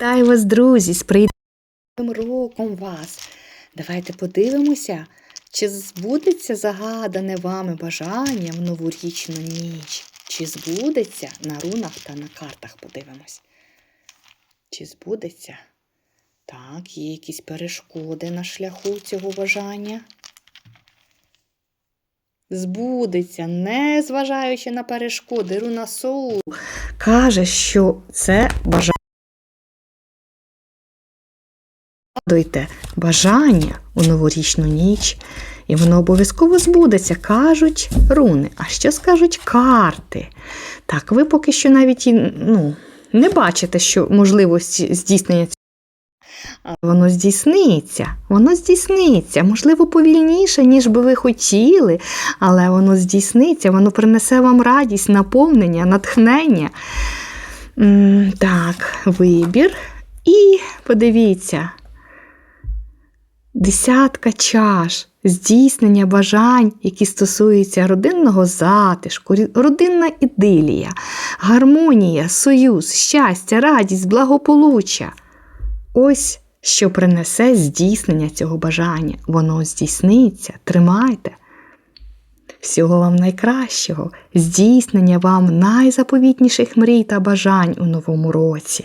Вітаю вас, друзі, з прийдом роком вас. Давайте подивимося, чи збудеться загадане вами бажання в новорічну ніч. Чи збудеться на рунах та на картах подивимось. Чи збудеться? Так, є якісь перешкоди на шляху цього бажання. Збудеться, не зважаючи на перешкоди, руна Соул каже, що це бажання. Згадуйте бажання у новорічну ніч, і воно обов'язково збудеться, кажуть руни. А що скажуть карти? Так, ви поки що навіть і ну, не бачите, що можливості здійснення цього. Воно здійсниться, воно здійсниться, можливо, повільніше, ніж би ви хотіли, але воно здійсниться, воно принесе вам радість, наповнення, натхнення. Так, вибір. І подивіться, десятка чаш, здійснення бажань, які стосуються родинного затишку, родинна ідилія, гармонія, союз, щастя, радість, благополуччя. Ось що принесе здійснення цього бажання. Воно здійсниться. Тримайте. Всього вам найкращого, здійснення вам найзаповітніших мрій та бажань у новому році.